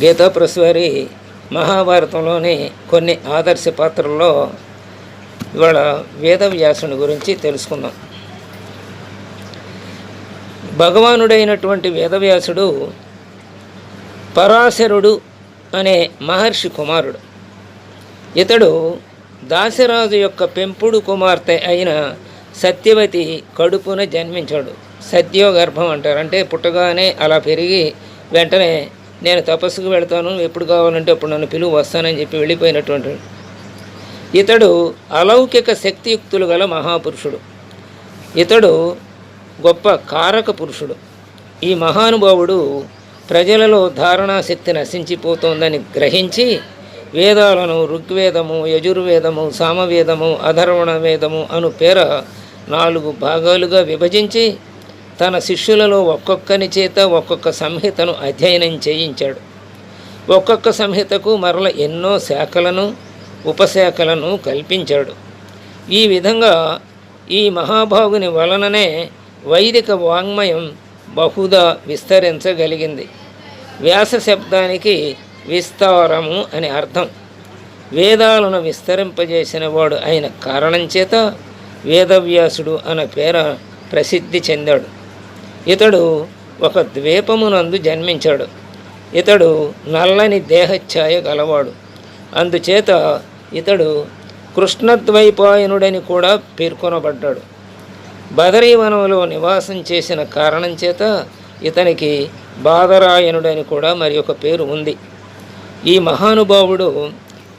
గీతాప్రస్వారి మహాభారతంలోని కొన్ని ఆదర్శ పాత్రల్లో ఇవాళ వేదవ్యాసుని గురించి తెలుసుకుందాం. భగవానుడైనటువంటి వేదవ్యాసుడు పరాశరుడు అనే మహర్షి కుమారుడు. ఇతడు దాసరాజు యొక్క పెంపుడు కుమార్తె అయిన సత్యవతి కడుపున జన్మించాడు. సత్యోగర్భం అంటారు. అంటే పుట్టగానే అలా పెరిగి వెంటనే నేను తపస్సుకు వెళ్తాను ఎప్పుడు కావాలంటే అప్పుడు నన్ను పిలువు వస్తానని చెప్పి వెళ్ళిపోయినటువంటి ఇతడు అలౌకిక శక్తియుక్తులు గల మహాపురుషుడు. ఇతడు గొప్ప కారక పురుషుడు. ఈ మహానుభావుడు ప్రజలలో ధారణాశక్తి నశించిపోతోందని గ్రహించి వేదాలను ఋగ్వేదము యజుర్వేదము సామవేదము అధర్వణ వేదము అను పేర నాలుగు భాగాలుగా విభజించి తన శిష్యులలో ఒక్కొక్కని చేత ఒక్కొక్క సంహితను అధ్యయనం చేయించాడు. ఒక్కొక్క సంహితకు మరల ఎన్నో శాఖలను ఉపశాఖలను కల్పించాడు. ఈ విధంగా ఈ మహాభాగుని వలననే వైదిక వాంగ్మయం బహుదా విస్తరించగలిగింది. వ్యాస శబ్దానికి విస్తారము అని అర్థం. వేదాలను విస్తరింపజేసిన వాడు అయిన కారణం చేత వేదవ్యాసుడు అన్న పేర ప్రసిద్ధి చెందాడు. ఇతడు ఒక ద్వీపమునందు జన్మించాడు. ఇతడు నల్లని దేహఛాయ గలవాడు. అందుచేత ఇతడు కృష్ణద్వైపాయనుడని కూడా పేర్కొనబడ్డాడు. బదరీవనంలో నివాసం చేసిన కారణం చేత ఇతనికి బాదరాయనుడని కూడా మరి ఒక పేరు ఉంది. ఈ మహానుభావుడు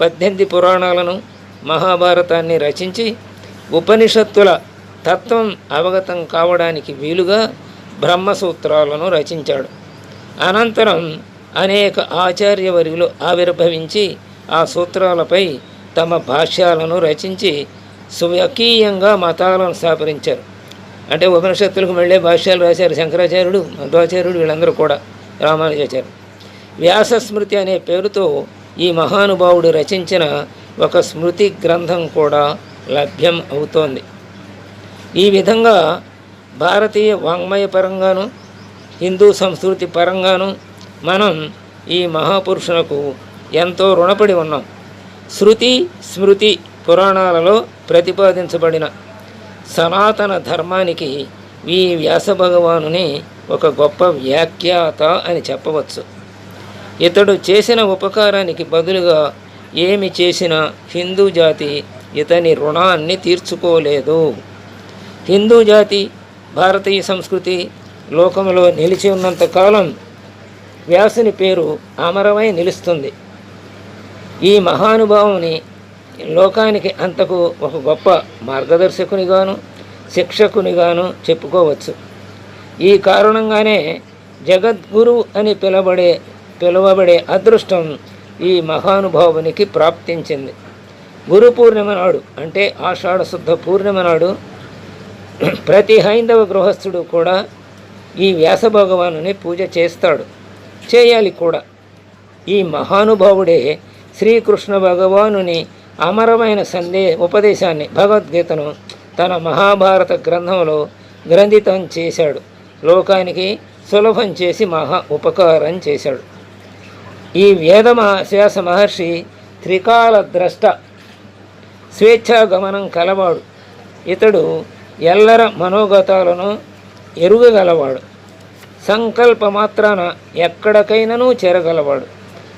పద్దెనిమిది పురాణాలను మహాభారతాన్ని రచించి ఉపనిషత్తుల తత్వం అవగతం కావడానికి వీలుగా బ్రహ్మసూత్రాలను రచించాడు. అనంతరం అనేక ఆచార్యవర్యులు ఆవిర్భవించి ఆ సూత్రాలపై తమ భాష్యాలను రచించి స్వకీయంగా మతాలను స్థాపించారు అంటే ఉపనిషత్తులకు మళ్ళీ భాష్యాలు రాశారు శంకరాచార్యుడు మధ్వాచార్యుడు వీళ్ళందరూ కూడా రామానుజాచార్యుడు. వ్యాసస్మృతి అనే పేరుతో ఈ మహానుభావుడు రచించిన ఒక స్మృతి గ్రంథం కూడా లభ్యం అవుతోంది. ఈ విధంగా భారతీయ వాంగ్మయ పరంగాను హిందూ సంస్కృతి పరంగాను మనం ఈ మహాపురుషులకు ఎంతో రుణపడి ఉన్నాం. శృతి స్మృతి పురాణాలలో ప్రతిపాదించబడిన సనాతన ధర్మానికి ఈ వ్యాస భగవానుని ఒక గొప్ప వ్యాఖ్యాత అని చెప్పవచ్చు. ఇతడు చేసిన ఉపకారానికి బదులుగా ఏమి చేసినా హిందూ జాతి ఇతని రుణాన్ని తీర్చుకోలేదు. హిందూ జాతి భారతీయ సంస్కృతి లోకంలో నిలిచి ఉన్నంత కాలం వ్యాసుని పేరు అమరమై నిలుస్తుంది. ఈ మహానుభావుని లోకానికి అంతకు ఒక గొప్ప మార్గదర్శకునిగాను శిక్షకునిగాను చెప్పుకోవచ్చు. ఈ కారణంగానే జగద్గురు అని పిలబడే పిలువబడే అదృష్టం ఈ మహానుభావునికి ప్రాప్తించింది. గురు పూర్ణిమ నాడు అంటే ఆషాఢ శుద్ధ పూర్ణిమ నాడు ప్రతి హైందవ గృహస్థుడు కూడా ఈ వ్యాస భగవానుని పూజ చేస్తాడు. చేయాలి కూడా. ఈ మహానుభావుడే శ్రీకృష్ణ భగవానుని అమరమైన సందే ఉపదేశాన్ని భగవద్గీతను తన మహాభారత గ్రంథంలో గ్రంథితం చేశాడు. లోకానికి సులభం చేసి మహా ఉపకారం చేశాడు. ఈ వేద శ్వాస మహర్షి త్రికాల ద్రష్ట స్వేచ్ఛాగమనం కలవాడు. ఇతడు ఎల్లర మనోగతాలను ఎరుగగలవాడు. సంకల్ప మాత్రాన ఎక్కడికైనానూ చేరగలవాడు.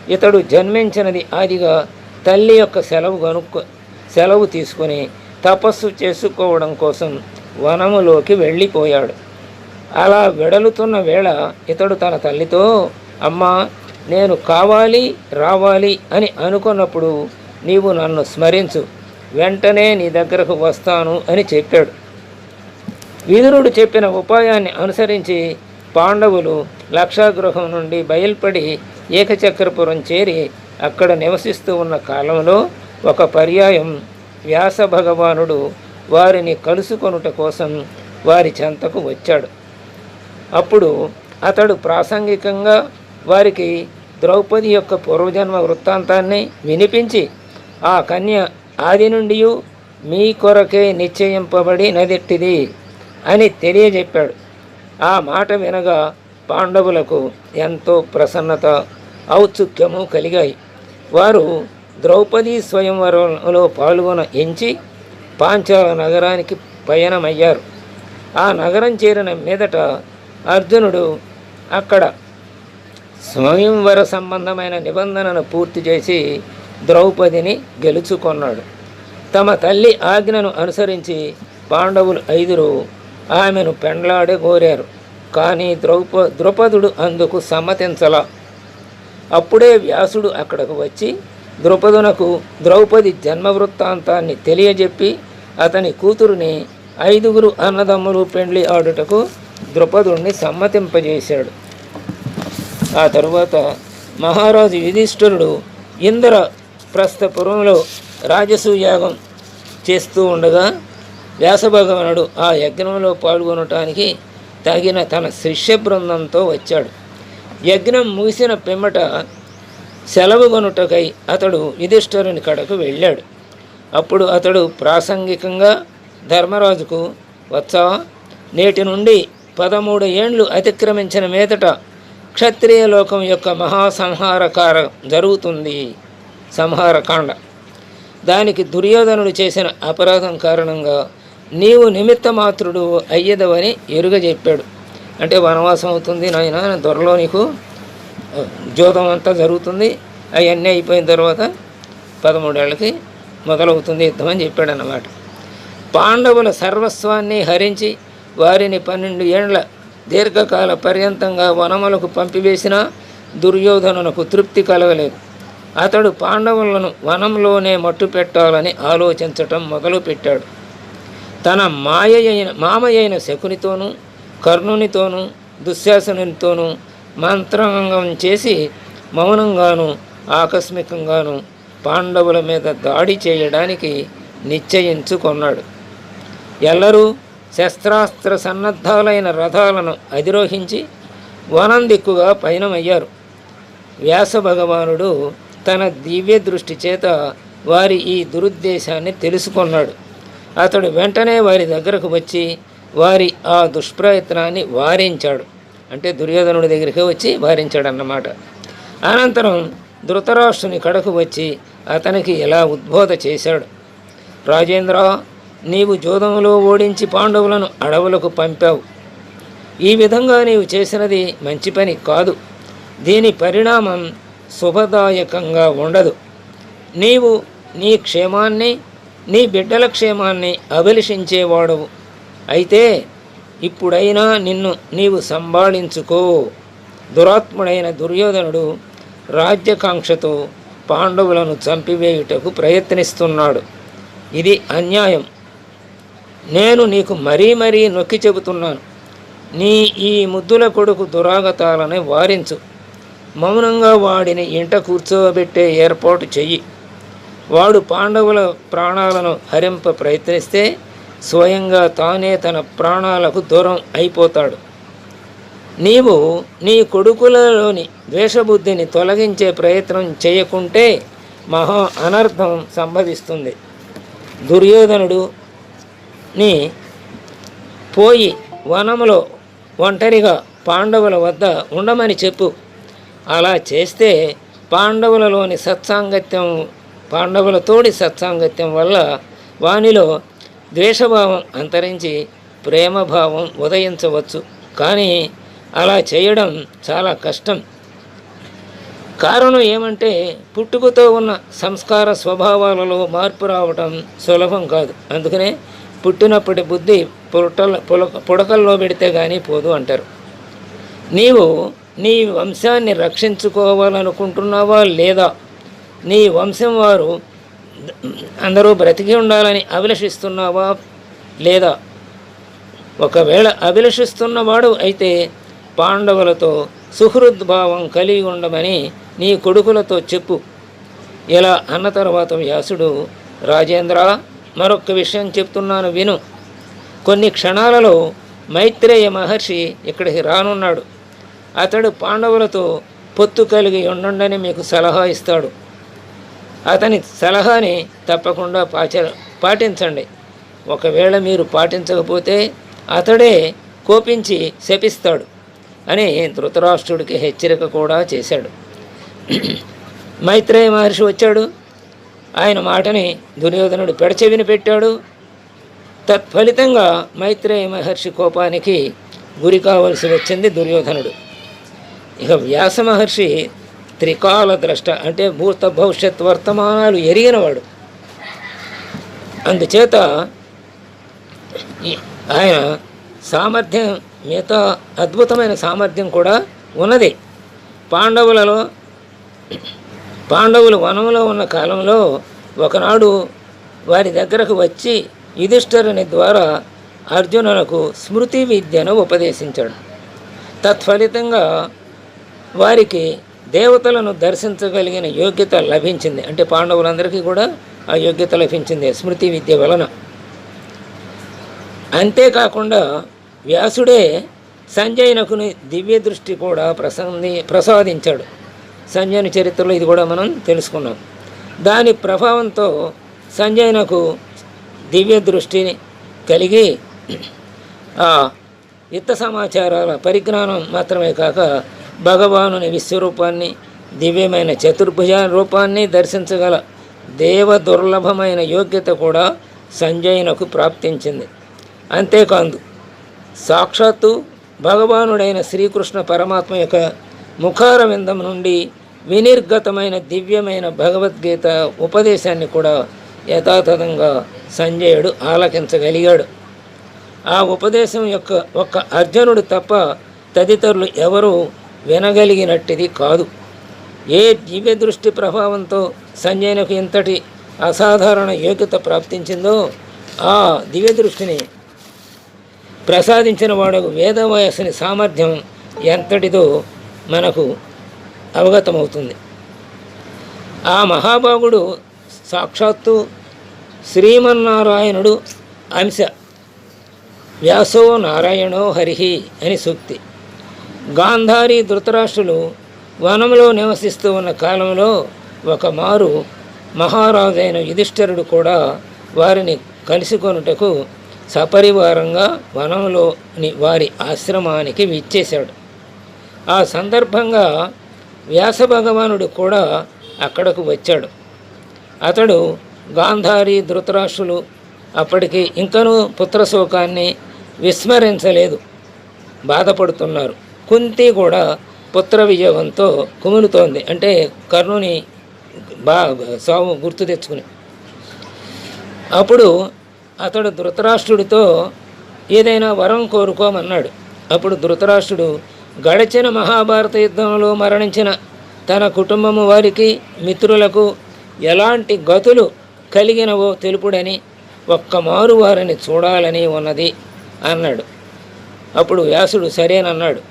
ఇతడు జన్మించినది ఆదిగా తల్లి యొక్క సెలవు కనుక్కో సెలవు తీసుకొని తపస్సు చేసుకోవడం కోసం వనములోకి వెళ్ళిపోయాడు. అలా వెడలుతున్న వేళ ఇతడు తన తల్లితో అమ్మా నేను కావాలి రావాలి అని అనుకున్నప్పుడు నీవు నన్ను స్మరించు. వెంటనే నీ దగ్గరకు వస్తాను అని చెప్పాడు. విదురుడు చెప్పిన ఉపాయాన్ని అనుసరించి పాండవులు లక్షాగృహం నుండి బయల్పడి ఏకచక్రపురం చేరి అక్కడ నివసిస్తూ ఉన్న కాలంలో ఒక పర్యాయం వ్యాస భగవానుడు వారిని కలుసుకొనుట కోసం వారి చెంతకు వచ్చాడు. అప్పుడు అతడు ప్రాసంగికంగా వారికి ద్రౌపది యొక్క పూర్వజన్మ వృత్తాంతాన్ని వినిపించి ఆ కన్య ఆది నుండి మీ కొరకే నిశ్చయింపబడి నదెట్టిది అని తెలియజెప్పాడు. ఆ మాట వినగా పాండవులకు ఎంతో ప్రసన్నత ఔత్సుక్యము కలిగాయి. వారు ద్రౌపదీ స్వయంవరంలో పాల్గొన ఎంచి పాంచాల నగరానికి పయనమయ్యారు. ఆ నగరం చేరిన మీదట అర్జునుడు అక్కడ స్వయంవర సంబంధమైన నిబంధనను పూర్తి చేసి ద్రౌపదిని గెలుచుకొన్నాడు. తమ తల్లి ఆజ్ఞను అనుసరించి పాండవులు ఐదురు ఆమెను పెండ్లాడే కోరారు కానీ ద్రౌప ద్రుపదుడు అందుకు సమ్మతించలా. అప్పుడే వ్యాసుడు అక్కడకు వచ్చి ద్రుపదునకు ద్రౌపది జన్మ వృత్తాంతాన్ని తెలియజెప్పి అతని కూతురుని ఐదుగురు అన్నదమ్ములు పెండ్లి ఆడుటకు ద్రుపదుణ్ణి సమ్మతింపజేశాడు. ఆ తరువాత మహారాజు యుధిష్ఠిరుడు ఇంద్ర ప్రస్థపురంలో రాజసూయాగం చేస్తూ ఉండగా వ్యాసభగవానుడు ఆ యజ్ఞంలో పాల్గొనటానికి తగిన తన శిష్య బృందంతో వచ్చాడు. యజ్ఞం ముగిసిన పిమ్మట సెలవు కొనుటకై అతడు యుధిష్ఠరుని కడకు వెళ్ళాడు. అప్పుడు అతడు ప్రాసంగికంగా ధర్మరాజుకు వచ్చావా నేటి నుండి పదమూడు ఏండ్లు అతిక్రమించిన మీదట క్షత్రియ లోకం యొక్క మహాసంహారకార జరుగుతుంది సంహారకాండ. దానికి దుర్యోధనుడు చేసిన అపరాధం కారణంగా నీవు నిమిత్త మాత్రుడు అయ్యదవని ఎరుగ చెప్పాడు అంటే వనవాసం అవుతుంది నాయన దొరలో నీకు ఆ, జోదం అంతా జరుగుతుంది. అవన్నీ అయిపోయిన తర్వాత పదమూడేళ్ళకి మొదలవుతుంది యుద్ధం అని చెప్పాడు అన్నమాట పాండవుల సర్వస్వాన్ని హరించి వారిని పన్నెండు ఏండ్ల దీర్ఘకాల పర్యంతంగా వనములకు పంపివేసిన దుర్యోధనునకు తృప్తి కలగలేదు. అతడు పాండవులను వనంలోనే మట్టు పెట్టాలని ఆలోచించటం మొదలుపెట్టాడు. తన మాయ అయిన మామయ్యైన శకునితోనూ కర్ణునితోనూ దుశ్శాసనునితోనూ మంత్రాంగం చేసి మౌనంగాను ఆకస్మికంగాను పాండవుల మీద దాడి చేయడానికి నిశ్చయించుకొన్నాడు ఎల్లరూ శస్త్రాస్త్ర సన్నద్ధాలైన రథాలను అధిరోహించి వనం దిక్కుగా పయనమయ్యారు. వ్యాస భగవానుడు తన దివ్య దృష్టి చేత వారి ఈ దురుద్దేశాన్ని తెలుసుకున్నాడు. అతడు వెంటనే వారి దగ్గరకు వచ్చి వారి ఆ దుష్ప్రయత్నాన్ని వారించాడు. అంటే దుర్యోధనుడి దగ్గరికి వచ్చి వారించాడు అన్నమాట అనంతరం ధృతరాష్ట్రుని కడకు వచ్చి అతనికి ఇలా ఉద్బోధ చేశాడు. రాజేంద్ర నీవు జోదంలో ఓడించి పాండవులను అడవులకు పంపావు. ఈ విధంగా నీవు చేసినది మంచి పని కాదు. దీని పరిణామం శుభదాయకంగా ఉండదు. నీవు నీ క్షేమాన్ని నీ బిడ్డల క్షేమాన్ని అభిలషించేవాడవు. అయితే ఇప్పుడైనా నిన్ను నీవు సంభాళించుకో. దురాత్ముడైన దుర్యోధనుడు రాజ్యకాంక్షతో పాండవులను చంపివేయుటకు ప్రయత్నిస్తున్నాడు. ఇది అన్యాయం. నేను నీకు మరీ మరీ నొక్కి చెబుతున్నాను. నీ ఈ ముద్దుల కొడుకు దురాగతాలని వారించు. మౌనంగా వాడిని ఇంట కూర్చోబెట్టే ఏర్పాటు చెయ్యి. వాడు పాండవుల ప్రాణాలను హరింప ప్రయత్నిస్తే స్వయంగా తానే తన ప్రాణాలకు దూరం అయిపోతాడు. నీవు నీ కొడుకులలోని ద్వేషబుద్ధిని తొలగించే ప్రయత్నం చేయకుంటే మహా అనర్థం సంభవిస్తుంది. దుర్యోధనుడు ని పోయి వనములో ఒంటరిగా పాండవుల వద్ద ఉండమని చెప్పు. అలా చేస్తే పాండవులలోని సత్సాంగత్యం పాండవులతోడి సత్సాంగత్యం వల్ల వానిలో ద్వేషభావం అంతరించి ప్రేమభావం ఉదయించవచ్చు. కానీ అలా చేయడం చాలా కష్టం. కారణం ఏమంటే పుట్టుకతో ఉన్న సంస్కార స్వభావాలలో మార్పు రావటం సులభం కాదు. అందుకనే పుట్టినప్పటి బుద్ధి పుట్టల పులక పుడకల్లో పెడితే కానీ పోదు అంటారు. నీవు నీ వంశాన్ని రక్షించుకోవాలనుకుంటున్నావా లేదా? నీ వంశం వారు అందరూ బ్రతికి ఉండాలని అభిలషిస్తున్నావా? లేదా ఒకవేళ అభిలషిస్తున్నవాడు అయితే పాండవులతో సుహృద్భావం కలిగి ఉండమని నీ కొడుకులతో చెప్పు. ఇలా అన్న తర్వాత వ్యాసుడు రాజేంద్ర మరొక విషయం చెప్తున్నాను విను. కొన్ని క్షణాలలో మైత్రేయ మహర్షి ఇక్కడికి రానున్నాడు. అతడు పాండవులతో పొత్తు కలిగి ఉండండి మీకు సలహా ఇస్తాడు. అతని సలహాని తప్పకుండా పాచ పాటించండి. ఒకవేళ మీరు పాటించకపోతే అతడే కోపించి శపిస్తాడు అని ధృతరాష్ట్రుడికి హెచ్చరిక కూడా చేశాడు. మైత్రేయ మహర్షి వచ్చాడు. ఆయన మాటని దుర్యోధనుడు పెడచెవిని పెట్టాడు. తత్ఫలితంగా మైత్రేయ మహర్షి కోపానికి గురి కావలసి వచ్చింది దుర్యోధనుడు. ఇక వ్యాస మహర్షి త్రికాల ద్రష్ట అంటే భూత భవిష్యత్ వర్తమానాలు ఎరిగినవాడు. అందుచేత ఆయన సామర్థ్యం మిగతా అద్భుతమైన సామర్థ్యం కూడా ఉన్నది. పాండవులలో పాండవులు వనంలో ఉన్న కాలంలో ఒకనాడు వారి దగ్గరకు వచ్చి యుధిష్ఠరుని ద్వారా అర్జునులకు స్మృతి విద్యను ఉపదేశించాడు. తత్ఫలితంగా వారికి దేవతలను దర్శించగలిగిన యోగ్యత లభించింది. అంటే పాండవులందరికీ కూడా ఆ యోగ్యత లభించింది స్మృతి విద్య వలన. అంతేకాకుండా వ్యాసుడే సంజయనకుని దివ్య దృష్టి కూడా ప్రసంది ప్రసాదించాడు. సంజయుని చరిత్రలో ఇది కూడా మనం తెలుసుకున్నాం. దాని ప్రభావంతో సంజయనకు దివ్య దృష్టిని కలిగి ఆ యుద్ధ సమాచారాల పరిజ్ఞానం మాత్రమే కాక భగవానుని విశ్వరూపాన్ని దివ్యమైన చతుర్భుజ రూపాన్ని దర్శించగల దేవ దుర్లభమైన యోగ్యత కూడా సంజయునకు ప్రాప్తించింది. అంతేకాదు సాక్షాత్తు భగవానుడైన శ్రీకృష్ణ పరమాత్మ యొక్క ముఖారవిందం నుండి వినిర్గతమైన దివ్యమైన భగవద్గీత ఉపదేశాన్ని కూడా యథాతథంగా సంజయుడు ఆలకించగలిగాడు. ఆ ఉపదేశం యొక్క ఒక్క అర్జునుడు తప్ప తదితరులు ఎవరూ వినగలిగినట్టిది కాదు. ఏ దివ్య దృష్టి ప్రభావంతో సంజయనకు ఇంతటి అసాధారణ యోగ్యత ప్రాప్తించిందో ఆ దివ్య దృష్టిని ప్రసాదించిన వాడు వేదవయస్సుని సామర్థ్యం ఎంతటిదో మనకు అవగతమవుతుంది. ఆ మహాభాగుడు సాక్షాత్తు శ్రీమన్నారాయణుడు అంశ. వ్యాసో నారాయణో హరిహి అని సూక్తి. గాంధారి ధృతరాష్ట్రులు వనంలో నివసిస్తూ ఉన్న కాలంలో ఒక మారు మహారాజైన యుధిష్ఠరుడు కూడా వారిని కలుసుకొనుటకు సపరివారంగా వనంలోని వారి ఆశ్రమానికి విచ్చేశాడు. ఆ సందర్భంగా వ్యాస భగవానుడు కూడా అక్కడకు వచ్చాడు. అతడు గాంధారి ధృతరాష్ట్రులు అప్పటికి ఇంకనూ పుత్రశోకాన్ని విస్మరించలేదు. బాధపడుతున్నారు. కుంతి కూడా పుత్ర వియోగంతో కుములుతోంది. అంటే కర్ణుని బా సాము గుర్తు తెచ్చుకుని. అప్పుడు అతడు ధృతరాష్ట్రుడితో ఏదైనా వరం కోరుకోమన్నాడు. అప్పుడు ధృతరాష్ట్రుడు గడిచిన మహాభారత యుద్ధంలో మరణించిన తన కుటుంబము వారికి మిత్రులకు ఎలాంటి గతులు కలిగినవో తెలుపుడని ఒక్కమారు వారిని చూడాలని ఉన్నది అన్నాడు. అప్పుడు వ్యాసుడు సరేనన్నాడు.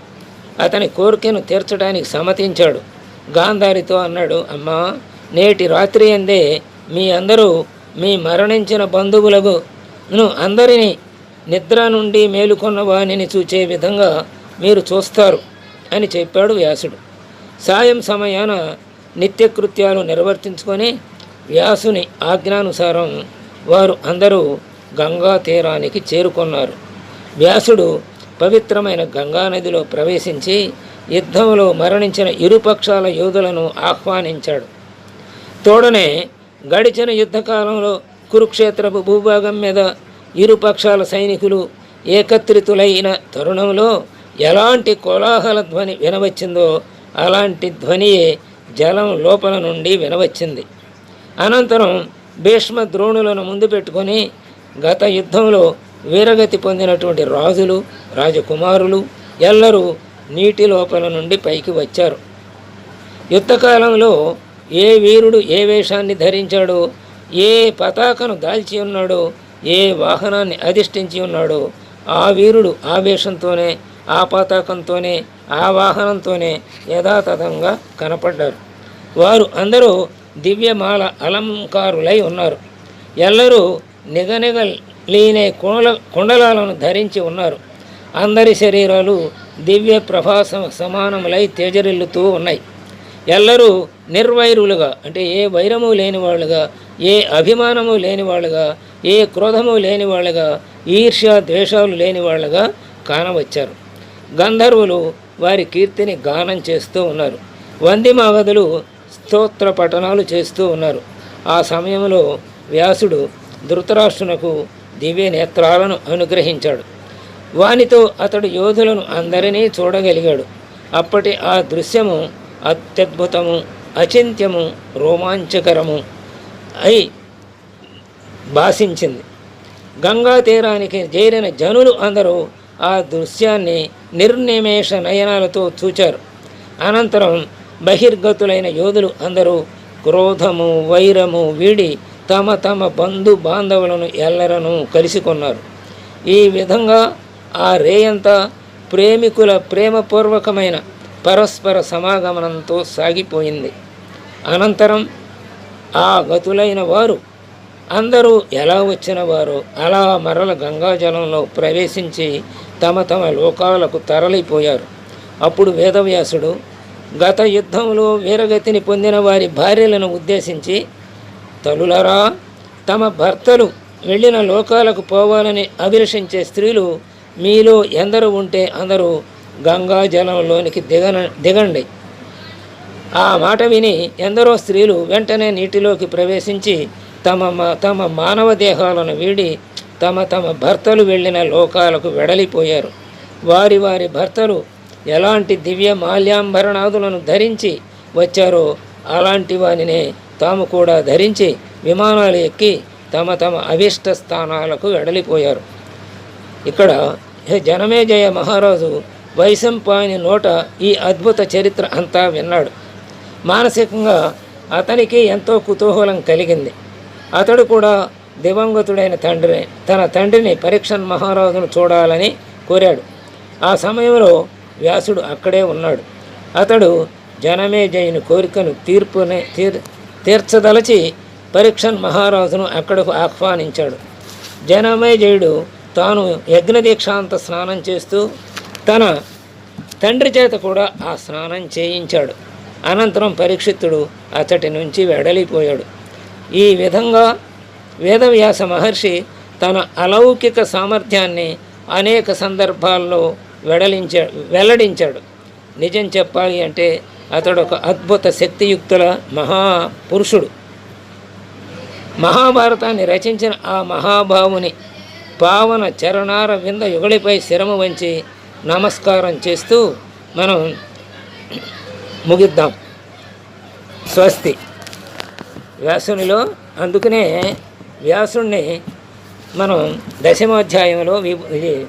అతని కోరికను తీర్చడానికి సమ్మతించాడు. గాంధారితో అన్నాడు అమ్మా నేటి రాత్రి అందే మీ అందరూ మీ మరణించిన బంధువులకు ను అందరినీ నిద్ర నుండి మేలుకొన్న వాణిని చూచే విధంగా మీరు చూస్తారు అని చెప్పాడు వ్యాసుడు. సాయం సమయాన నిత్యకృత్యాలు నిర్వర్తించుకొని వ్యాసుని ఆజ్ఞానుసారం వారు అందరూ గంగా తీరానికి చేరుకున్నారు. వ్యాసుడు పవిత్రమైన గంగా నదిలో ప్రవేశించి యుద్ధంలో మరణించిన ఇరుపక్షాల యోధులను ఆహ్వానించాడు. తోడనే గడిచిన యుద్ధకాలంలో కురుక్షేత్రపు భూభాగం మీద ఇరుపక్షాల సైనికులు ఏకత్రితులైన తరుణంలో ఎలాంటి కోలాహల ధ్వని వినవచ్చిందో అలాంటి ధ్వనియే జలం లోపల నుండి వినవచ్చింది. అనంతరం భీష్మ ద్రోణులను ముందు పెట్టుకొని గత యుద్ధంలో వీరగతి పొందినటువంటి రాజులు రాజకుమారులు ఎల్లరూ నీటి లోపల నుండి పైకి వచ్చారు. యుద్ధకాలంలో ఏ వీరుడు ఏ వేషాన్ని ధరించాడో ఏ పతాకను దాల్చి ఉన్నాడో ఏ వాహనాన్ని అధిష్ఠించి ఉన్నాడో ఆ వీరుడు ఆ వేషంతోనే ఆ పతాకంతోనే ఆ వాహనంతోనే యథాతథంగా కనపడ్డారు. వారు అందరూ దివ్యమాల అలంకారులై ఉన్నారు. ఎల్లరూ లీనే కుండల కుండలాలను ధరించి ఉన్నారు. అందరి శరీరాలు దివ్య ప్రభాస సమానములై తేజరిల్లుతూ ఉన్నాయి. ఎల్లరూ నిర్వైరులుగా అంటే ఏ వైరము లేని వాళ్ళుగా ఏ అభిమానము లేని వాళ్ళుగా ఏ క్రోధము లేని వాళ్ళుగా ఈర్ష్య ద్వేషాలు లేని వాళ్ళుగా కానవచ్చారు. గంధర్వులు వారి కీర్తిని గానం చేస్తూ ఉన్నారు. వంది మాగదులు స్తోత్ర పఠనాలు చేస్తూ ఉన్నారు. ఆ సమయంలో వ్యాసుడు ధృతరాష్ట్రునకు దివ్య నేత్రాలను అనుగ్రహించాడు. వానితో అతడు యోధులను అందరినీ చూడగలిగాడు. అప్పటి ఆ దృశ్యము అత్యద్భుతము అచింత్యము రోమాంచకరము అయి భాషించింది. గంగా తీరానికి చేరిన జనులు అందరూ ఆ దృశ్యాన్ని నిర్నిమేష నయనాలతో చూచారు. అనంతరం బహిర్గతులైన యోధులు అందరూ క్రోధము వైరము వీడి తమ తమ బంధు బాంధవులను ఎల్లరను కలిసికొన్నారు. ఈ విధంగా ఆ రేయంతా ప్రేమికుల ప్రేమపూర్వకమైన పరస్పర సమాగమనంతో సాగిపోయింది. అనంతరం ఆ గతులైన వారు అందరూ ఎలా వచ్చిన వారు అలా మరల గంగాజలంలో ప్రవేశించి తమ తమ లోకాలకు తరలిపోయారు. అప్పుడు వేదవ్యాసుడు గత యుద్ధంలో వీరగతిని పొందిన వారి భార్యలను ఉద్దేశించి తలులరా తమ భర్తలు వెళ్ళిన లోకాలకు పోవాలని అభిలషించే స్త్రీలు మీలో ఎందరు ఉంటే అందరూ గంగా జలంలోనికి దిగన దిగండి. ఆ మాట విని ఎందరో స్త్రీలు వెంటనే నీటిలోకి ప్రవేశించి తమ మ- తమ మానవ దేహాలను వీడి తమ తమ భర్తలు వెళ్ళిన లోకాలకు వెడలిపోయారు. వారి వారి భర్తలు ఎలాంటి దివ్య మాల్యాంబరణాదులను ధరించి వచ్చారో అలాంటి వానినే తాము కూడా ధరించి విమానాలు ఎక్కి తమ తమ అభిష్ట స్థానాలకు వెడలిపోయారు. ఇక్కడ జనమేజయ మహారాజు వైశంపాయని నోట ఈ అద్భుత చరిత్ర అంతా విన్నాడు. మానసికంగా అతనికి ఎంతో కుతూహలం కలిగింది. అతడు కూడా దివంగతుడైన తండ్రి తన తండ్రిని పరీక్షన్ మహారాజును చూడాలని కోరాడు. ఆ సమయంలో వ్యాసుడు అక్కడే ఉన్నాడు. అతడు జనమేజయుని కోరికను తీర్పుని తీర్ తీర్చదలచి పరీక్షన్ మహారాజును అక్కడకు ఆహ్వానించాడు. జనమేజయుడు తాను యజ్ఞదీక్షాంత స్నానం చేస్తూ తన తండ్రి చేత కూడా ఆ స్నానం చేయించాడు. అనంతరం పరీక్షిత్తుడు అతటి నుంచి వెడలిపోయాడు. ఈ విధంగా వేదవ్యాస మహర్షి తన అలౌకిక సామర్థ్యాన్ని అనేక సందర్భాల్లో వెడలించా వెల్లడించాడు. నిజం చెప్పాలి అంటే అతడు ఒక అద్భుత శక్తియుక్తుల మహాపురుషుడు. మహాభారతాన్ని రచించిన ఆ మహాభావుని పావన చరణార వింద యుగళిపై శిరము వంచి నమస్కారం చేస్తూ మనం ముగిద్దాం. స్వస్తి. వ్యాసునిలో అందుకనే వ్యాసుణ్ణి మనం దశమాధ్యాయంలో విభూ ఇది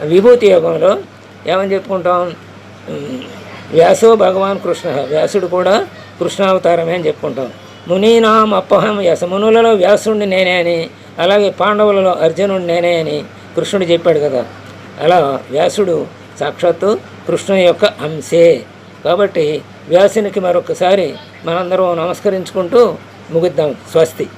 విభూతి యోగంలో ఏమని చెప్పుకుంటాం? వ్యాసో భగవాన్ కృష్ణ వ్యాసుడు కూడా కృష్ణావతారమే అని చెప్పుకుంటాం. మునీనాం అప్పహం వ్యాస మునులలో వ్యాసుడిని నేనే అని అలాగే పాండవులలో అర్జునుడు నేనే అని కృష్ణుడు చెప్పాడు కదా. అలా వ్యాసుడు సాక్షాత్తు కృష్ణుని యొక్క అంశే. కాబట్టి వ్యాసునికి మరొకసారి మనందరం నమస్కరించుకుంటూ ముగిద్దాం. స్వస్తి.